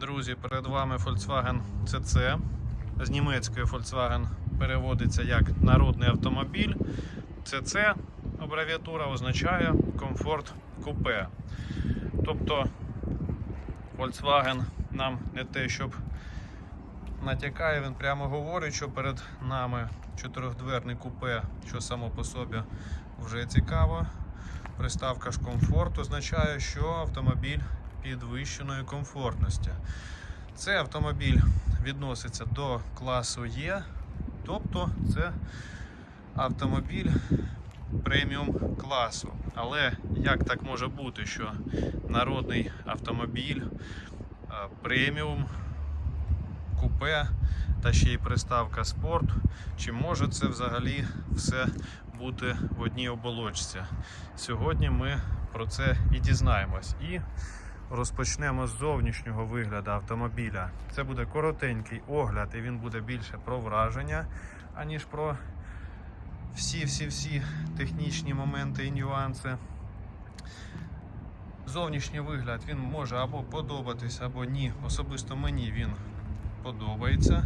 Друзі, перед вами Volkswagen CC. З німецької Volkswagen переводиться як народний автомобіль. CC абревіатура означає комфорт купе. Тобто Volkswagen нам не те, щоб натякає, він прямо говорить, що перед нами чотирьохдверний купе, що само по собі вже цікаво. Приставка ж комфорт означає, що автомобіль підвищеної комфортності. Цей автомобіль відноситься до класу Е, тобто це автомобіль преміум класу. Але як так може бути, що народний автомобіль е, преміум купе та ще й приставка спорт? Чи може це взагалі все бути в одній оболочці? Сьогодні ми про це і дізнаємось. Розпочнемо з зовнішнього вигляду автомобіля. Це буде коротенький огляд, і він буде більше про враження, аніж про всі-всі-всі технічні моменти і нюанси. Зовнішній вигляд він може або подобатись, або ні. Особисто мені він подобається.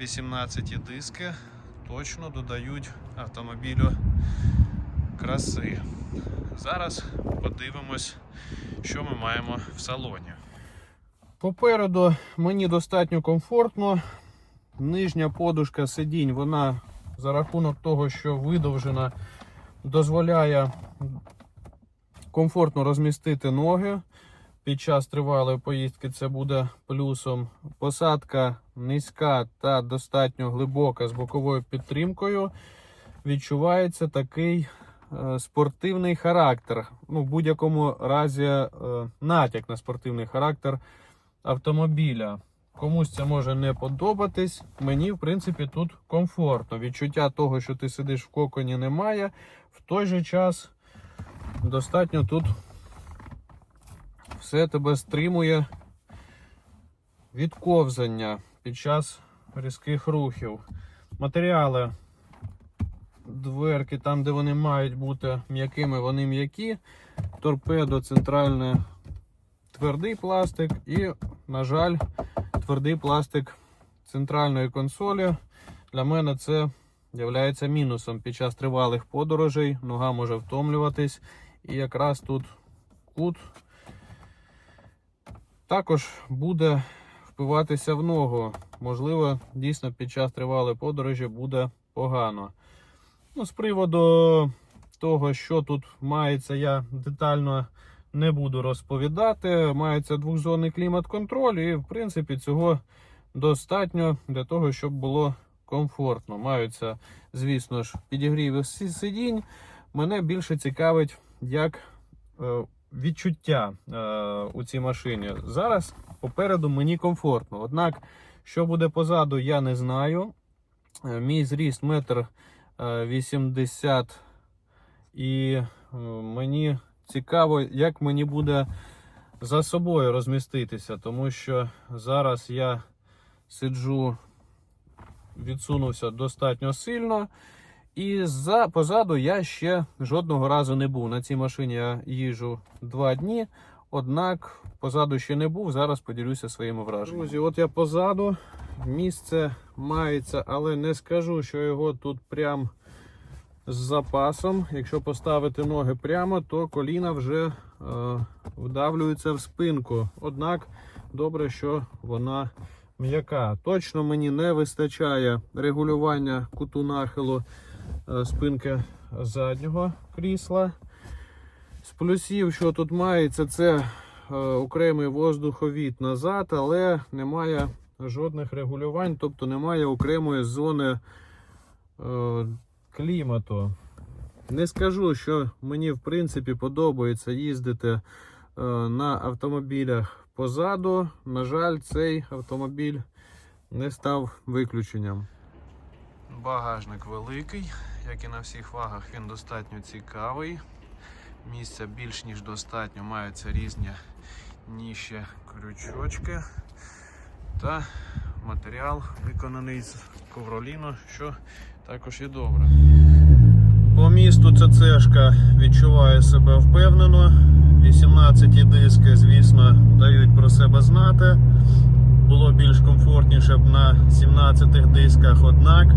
18 диски точно додають автомобілю краси. Зараз подивимось, що ми маємо в салоні. Попереду мені достатньо комфортно. Нижня подушка сидінь, вона за рахунок того, що видовжена, дозволяє комфортно розмістити ноги. Під час тривалої поїздки це буде плюсом. Посадка низька та достатньо глибока з боковою підтримкою. Відчувається такий спортивний характер. Ну, в будь-якому разі е, натяк на спортивний характер автомобіля. Комусь це може не подобатись. Мені, в принципі, тут комфортно. Відчуття того, що ти сидиш в коконі, немає. В той же час достатньо тут все тебе стримує від ковзання під час різких рухів. Матеріали дверки, там, де вони мають бути м'якими, вони м'які. Торпедо центральне твердий пластик і, на жаль, твердий пластик центральної консолі. Для мене це є мінусом. Під час тривалих подорожей нога може втомлюватись. І якраз тут кут також буде впиватися в ногу. Можливо, дійсно під час тривалої подорожі буде погано. Ну, з приводу того, що тут мається, я детально не буду розповідати. Мається двохзонний клімат-контроль, і, в принципі, цього достатньо для того, щоб було комфортно. Маються, звісно ж, підігріви сидінь. Мене більше цікавить, як е, відчуття е, у цій машині. Зараз попереду мені комфортно. Однак, що буде позаду, я не знаю. Е, Мій зріст метр 80 і е, мені цікаво, як мені буде за собою розміститися, тому що зараз я сиджу, відсунувся достатньо сильно. І за, позаду я ще жодного разу не був. На цій машині я їжджу два дні, однак позаду ще не був. Зараз поділюся своїми враженнями. Друзі, от я позаду. Місце мається, але не скажу, що його тут прям з запасом. Якщо поставити ноги прямо, то коліна вже е, вдавлюються в спинку. Однак добре, що вона м'яка. Точно мені не вистачає регулювання куту нахилу е, спинки заднього крісла. З плюсів, що тут мається, це е, окремий воздуховід назад, але немає жодних регулювань, тобто немає окремої зони е, клімату. Не скажу, що мені в принципі подобається їздити е, на автомобілях позаду. На жаль, цей автомобіль не став виключенням. Багажник великий, як і на всіх вагах, він достатньо цікавий. Місця більш ніж достатньо, маються різні ніші крючочки та матеріал виконаний з ковроліну, що також і добре. По місту ЦЦшка відчуває себе впевнено. 18 диски, звісно, дають про себе знати. було більш комфортніше б на 17 дисках, однак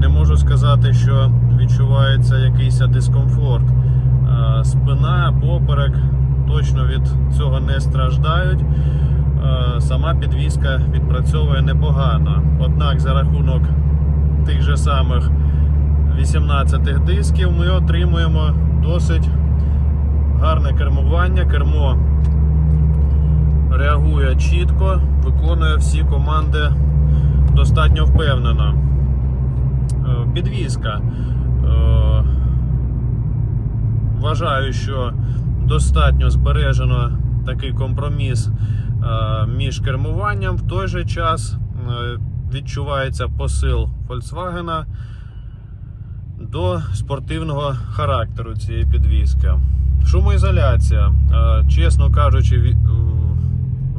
не можу сказати, що відчувається якийсь дискомфорт. Спина, поперек точно від цього не страждають. Е, Сама підвізка відпрацьовує непогано. Однак за рахунок тих же самих 18 дисків ми отримуємо досить гарне кермування. Кермо реагує чітко, виконує всі команди достатньо впевнено. Е, Підвізка. Е, Вважаю, що достатньо збережено такий компроміс між кермуванням. В той же час е, відчувається посил Volkswagen до спортивного характеру цієї підвізки. Шумоізоляція. Е, Чесно кажучи, е,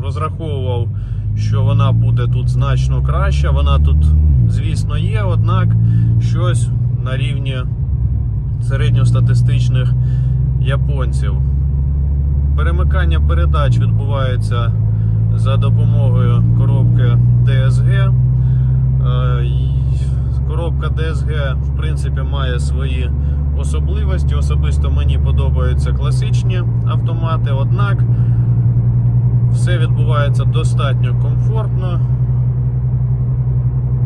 розраховував, що вона буде тут значно краща. Вона тут, звісно, є, однак щось на рівні середньостатистичних японців. Перемикання передач відбувається за допомогою коробки DSG. Е, Коробка DSG в принципі має свої особливості. Особисто мені подобаються класичні автомати, однак все відбувається достатньо комфортно.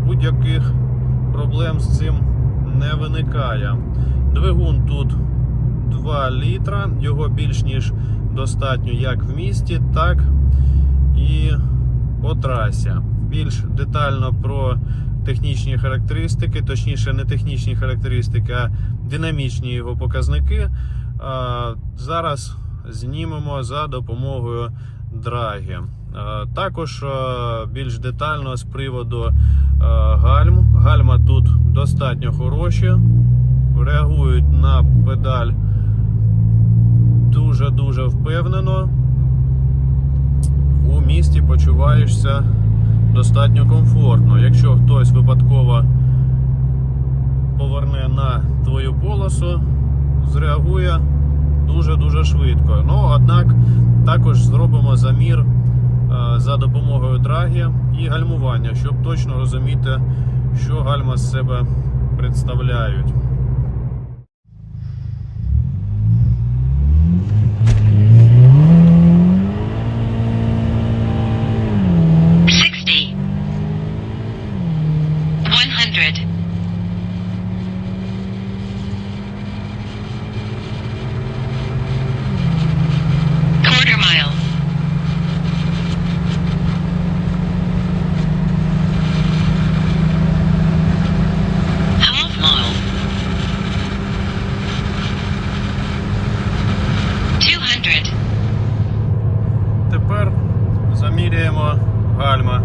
Будь-яких проблем з цим не виникає. Двигун тут 2 літра, його більш ніж достатньо як в місті, так і по трасі. Більш детально про технічні характеристики, точніше, не технічні характеристики, а динамічні його показники. Зараз знімемо за допомогою драги. Також більш детально з приводу гальм. Гальма тут достатньо хороші, реагують на педаль дуже-дуже впевнено. У місті почуваєшся достатньо комфортно. Якщо хтось випадково поверне на твою полосу, зреагує дуже-дуже швидко. Ну, однак також зробимо замір е, за допомогою драги і гальмування, щоб точно розуміти, що гальма з себе представляють. Заміряємо гальма.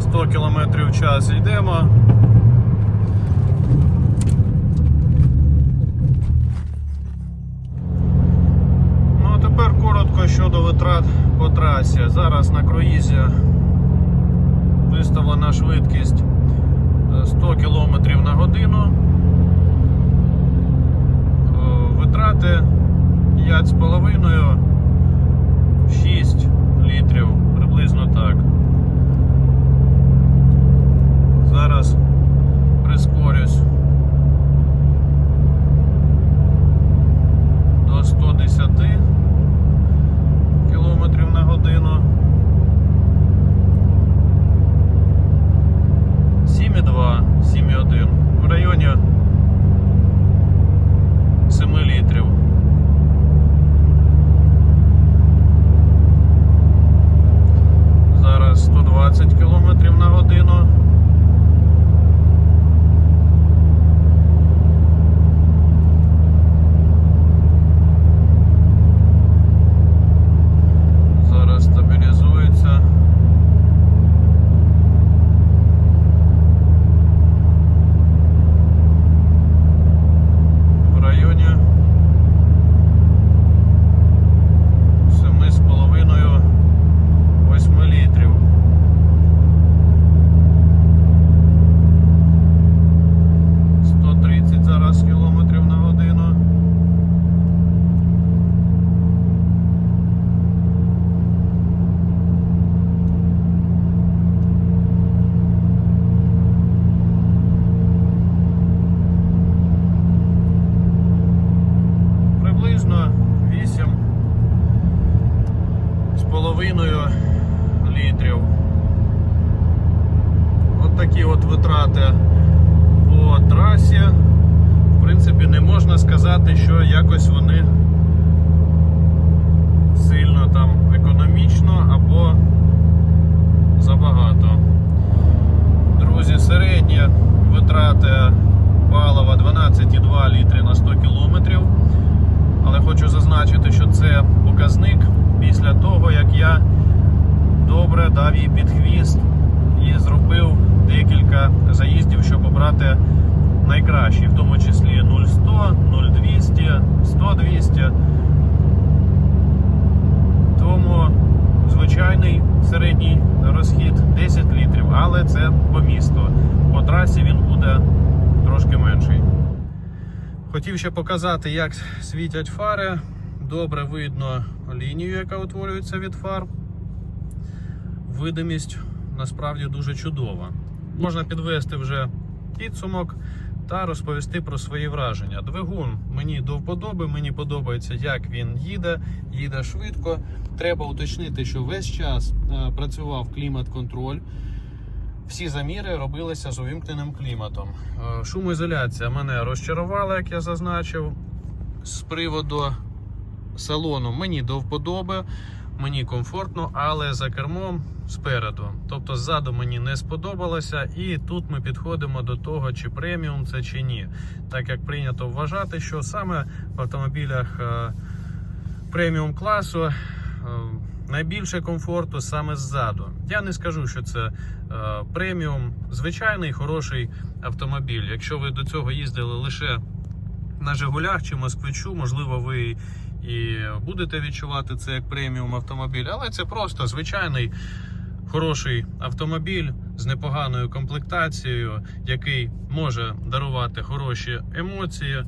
100 км в час йдемо. Ну а тепер коротко щодо витрат по трасі. Зараз на круїзі виставлена швидкість е, 100 км на годину. Е, Витрати 5,5 так. 9,5 літрів. От такі от витрати по трасі. В принципі, не можна сказати, що якось вони сильно там економічно або забагато. Друзі, середні витрати палива 12,2 літри на 100 кілометрів. Але хочу зазначити, що це показник після того, як я добре дав їй під хвіст і зробив декілька заїздів, щоб обрати найкращі, в тому числі 0100, 0200, 100-200. Тому звичайний середній розхід 10 літрів, але це по місту. По трасі він буде трошки менший. Хотів ще показати, як світять фари. Добре видно лінію, яка утворюється від фар. Видимість насправді дуже чудова. Можна підвести вже підсумок та розповісти про свої враження. Двигун мені до вподоби, мені подобається, як він їде, їде швидко. Треба уточнити, що весь час е, працював клімат-контроль. Всі заміри робилися з увімкненим кліматом. Е, Шумоізоляція мене розчарувала, як я зазначив. З приводу салону мені до вподоби, мені комфортно, але за кермом спереду. Тобто ззаду мені не сподобалося, і тут ми підходимо до того, чи преміум це чи ні. Так як прийнято вважати, що саме в автомобілях е, преміум класу. е, Найбільше комфорту саме ззаду. Я не скажу, що це е, преміум, звичайний хороший автомобіль. Якщо ви до цього їздили лише на Жигулях чи Москвичу, можливо, ви і будете відчувати це як преміум автомобіль, але це просто звичайний хороший автомобіль з непоганою комплектацією, який може дарувати хороші емоції, е,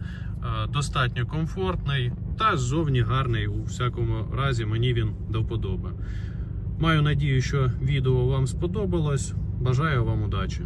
достатньо комфортний та ззовні гарний. У всякому разі мені він до вподоби. Маю надію, що відео вам сподобалось. Бажаю вам удачі!